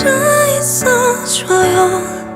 앉아 있어줘요.